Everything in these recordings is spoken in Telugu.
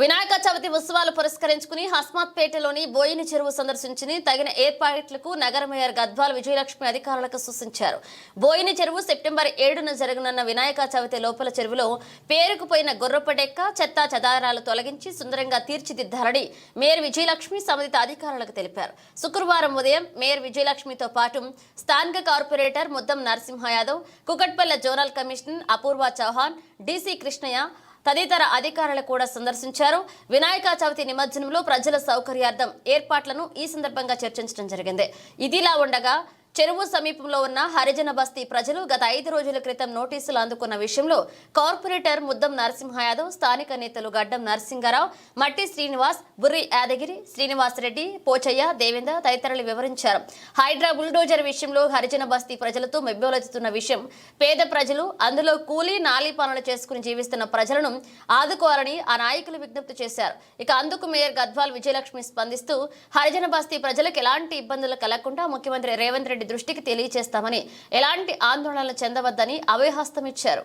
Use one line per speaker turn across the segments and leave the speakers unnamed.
వినాయక చవితి ఉత్సవాలు పురస్కరించుకుని హస్మాత్పేటలోని బోయిని చెరువు సందర్శించి తగిన ఏర్పాట్లకు నగర మేయర్ గద్వాల్ విజయలక్ష్మి అధికారులకు సూచించారు. బోయిని చెరువు సెప్టెంబర్ ఏడున జరగనున్న వినాయక చవితి లోపల చెరువులో పేరుకుపోయిన గుర్రపడెక్క చెత్త చెదారాలు తొలగించి సుందరంగా తీర్చిదిద్దాలని మేయర్ విజయలక్ష్మి సంబంధిత అధికారులకు తెలిపారు. శుక్రవారం ఉదయం మేయర్ విజయలక్ష్మితో పాటు స్థానిక corporator Muddam Narasimha Yadav Kukatpally zonal commissioner Apoorva Chauhan DC Krishnaiah తదితర అధికారులు కూడా సందర్శించారు. వినాయక చవితి నిమజ్జనంలో ప్రజల సౌకర్యార్థం ఏర్పాట్లను ఈ సందర్భంగా చర్చించడం జరిగింది. ఇదిలా ఉండగా చెరువు సమీపంలో ఉన్న హరిజన బస్తీ ప్రజలు గత ఐదు రోజుల క్రితం నోటీసులు అందుకున్న విషయంలో కార్పొరేటర్ ముద్దం నరసింహ యాదవ్ స్థానిక నేతలు గడ్డం నరసింహారావు మట్టి శ్రీనివాస్ బుర్రి యాదగిరి శ్రీనివాస్ రెడ్డి పోచయ్య దేవేంద్ర తదితరులు వివరించారు. హైడ్రా బుల్డోజర్ విషయంలో హరిజన బస్తీ ప్రజలతో మెబ్బోలెత్తుతున్న విషయం పేద ప్రజలు అందులో కూలీ నాలీ పనులు చేసుకుని జీవిస్తున్న ప్రజలను ఆదుకోవాలని ఆ నాయకులు విజ్ఞప్తి చేశారు. ఇక అందుకు మేయర్ గద్వాల్ విజయలక్ష్మి స్పందిస్తూ హరిజన బస్తీ ప్రజలకు ఎలాంటి ఇబ్బందులు కలగకుండా ముఖ్యమంత్రి రేవంత్ రెడ్డి దృష్టికి తెలియజేస్తామని ఎలాంటి ఆందోళనలు చెందవద్దని అభయహస్తం ఇచ్చారు.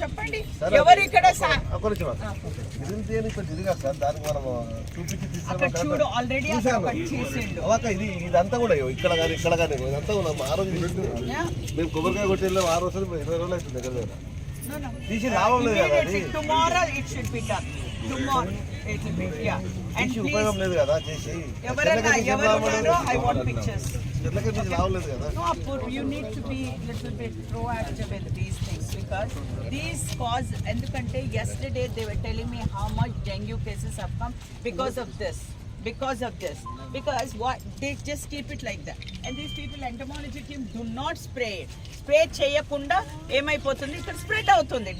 చెప్పండి. ఎవరు ఇక్కడ
ఇది ఇదంతా కూడా ఇక్కడ కానీ ఇక్కడ కానీ ఇదంతా కూడా ఆ రోజు చూపించు. మేము కొబ్బరికాయ కొట్టి వెళ్ళాం ఆ రోజు ఇరవై రోజులు అవుతుంది దగ్గర దగ్గర.
No, no.
తీసి లాభం లేదు కదా అది
Immediately, tomorrow it should be done. Tomorrow it will be, yeah. And
తీసి
please,
ఉపయోగం లేదు కదా చేసి
ఎవరన్నా ఎవరున్నారో I want pictures.
చెట్లకే తీసి లాభం లేదు కదా
No, Apur, you need to be little bit proactive in these things because these cause, ఎందుకంటే yesterday they were telling me how much dengue cases have come because of this. Because of this. Because what they just keep it like that. And these people, entomology team, do not spray it. Spray చేయకుండా ఏమైపోతుంది ఇక్కడ స్ప్రెడ్ అవుతుంది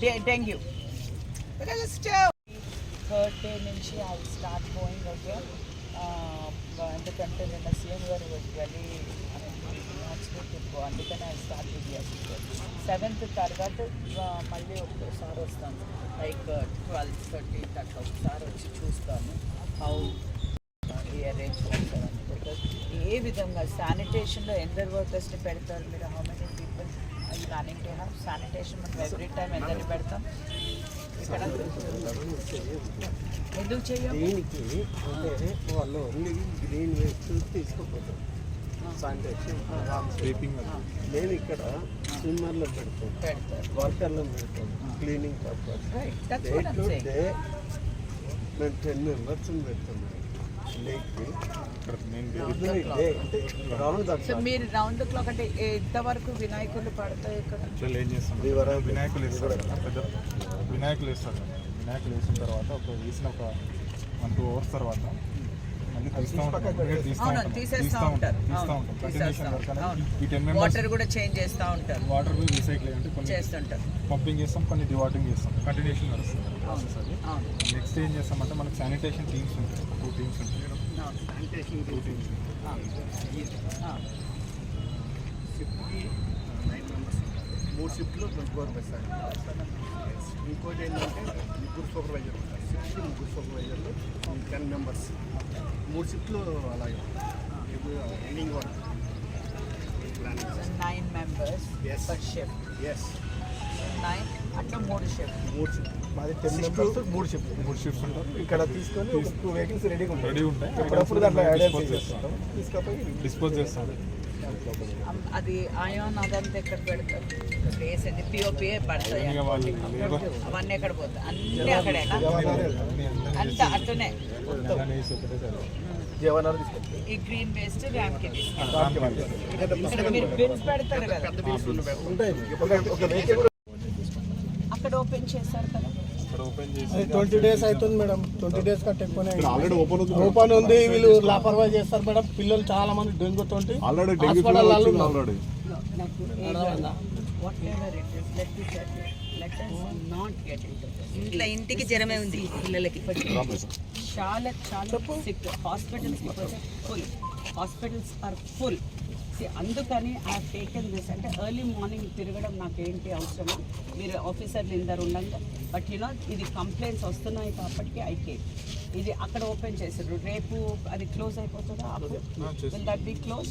డెంగ్యూ థర్డ్ డే నుంచి ఐ స్టార్ట్ గోయింగ్ ఓకే ఎందుకంటే నిన్న సీఎం గారు వెళ్ళి హాస్పిటల్కి అందుకని ఐ స్టార్ట్ విత్ సెవెంత్ తర్వాత ఆ, మళ్ళీ ఒకసారి వస్తాను లైక్ ట్వెల్వ్ థర్టీన్త్ అట్లా ఒకసారి వచ్చి చూస్తాను హౌ ఈ అరేంజ్ చేస్తారని బికాస్ ఏ విధంగా శానిటేషన్లో ఎందరు వర్కర్స్ని పెడతారు మీరు how many people I planning to have sanitation మనం ఎవ్రీ టైం ఎందరిని పెడతాం ఇక్కడ ఎందుకు
దీనికి అంటే వాళ్ళు గ్రీన్ వేస్ట్ తీసుకుపోతారు. నేను ఇక్కడ స్విమ్మర్లో పెడతాం.
పెడతారు.
వర్కర్లో పెడతాం.
Cleaning purpose
day
to.
Day మేము టెన్ మెంబర్స్ పెడతాం లేక్కి డే అంటే రౌండ్
సో
దట్
మీరు రౌండ్ క్లాక్ అంటే ఎంతవరకు వినాయకులు పడతాయి ఇక్కడ?
వినాయకులు వినాయకులు వేస్తారు. వినాయకులు వేసిన తర్వాత ఒక వేసిన ఒక వన్ టూ అవర్స్ తర్వాత మళ్ళీ తీస్తూ తీస్తూ తీస్తూ
ఉంటారు.
తీస్తూ
అవును,
ఉంటాం.
తీసేస్తా
కంటిన్యూషన్ వర్క్
ఉంటారు.
అనేది
అవును.
ఈ టెన్ మెంబర్స్
వాటర్ కూడా చేంజ్ చేస్తూ ఉంటారు.
వాటర్ రీసైకిల్ అంటే కొన్ని
చేస్తుంటారు.
పంపింగ్ చేస్తాం కొన్ని డివాటింగ్ చేస్తాం. కంటిన్యూషన్ నడుస్తుంది. ప్రాసెస్ అది.
అవును.
నెక్స్ట్ ఏం చేస్తామంటే మనకి శానిటేషన్ టీమ్స్ ఉంటాయి. టూ టీమ్స్ ఉంటాయి.
అవును.
టూ టీమ్స్
ఆ.
మూడు షిఫ్ట్లు ట్వంటీ ఫోర్ బస్ ఇంకోటి ఏంటంటే ముగ్గురు సూపర్వైజర్ ఉంటారు. షిఫ్ట్కి ముగ్గురు సూపర్వైజర్లు టెన్ మెంబర్స్. మూడు షిఫ్ట్లు అలాగే ending planning nine members.
Per shift
yes
nine అట్లా మూడు షిఫ్ట్
మూడు షిఫ్ట్ మాది టెన్ మెంబర్స్ మూడు షిఫ్ట్
మూడు షిఫ్ట్స్ ఉంటారు
ఇక్కడ తీసుకొని టూ వెహికల్స్ రెడీగా ఉంటాయి.
రెడీ ఉంటాయి.
ఎప్పుడప్పుడు దాంట్లో
చేస్తాం.
తీసుకపోయి
డిస్పోజ్ చేస్తాం.
అది ఆయాన్ అదంతా ఎక్కడ పెడతారు? ప్లేస్ అది పిఓపి పడతాయి అవన్నీ ఎక్కడ పోతాయి? అన్నీ అక్కడేనా? అంతా అట్లనే.
తీసుకుంటాం
ఈ గ్రీన్ వేస్ట్ ర్యామ్కి ఇక్కడ మీరు బిన్స్ పెడతారు కదా? అక్కడ ఓపెన్ చేశారు కదా?
ట్వంటీ డేస్ అవుతుంది మేడం. ట్వంటీ డేస్ కంటే ఎక్కువనే
ఆల్రెడీ ఓపెన్ ఉంది
ఓపెన్ ఉంది వీళ్ళు లాపర్వాయి చేస్తారు మేడం. పిల్లలు చాలా మంది
ఆల్రెడీ
హాస్పిటల్
ఇంట్లో ఇంటికి జ్వరమే ఉంది పిల్లలకి. చాలా చాలా sick. Hospitals full. Hospitals are full. అందుకని ఐ టేకెన్ దిస్ అంటే ఎర్లీ మార్నింగ్ తిరగడం నాకు ఏంటి అవసరమా మీరు ఆఫీసర్లు ఇందరు ఉండంగా బట్ యూనో ఇది కంప్లైంట్స్ వస్తున్నాయి కాబట్టి ఐ కేమ్ ఇది అక్కడ ఓపెన్ చేసారు రేపు అది క్లోజ్ అయిపోతుందా? Will that be close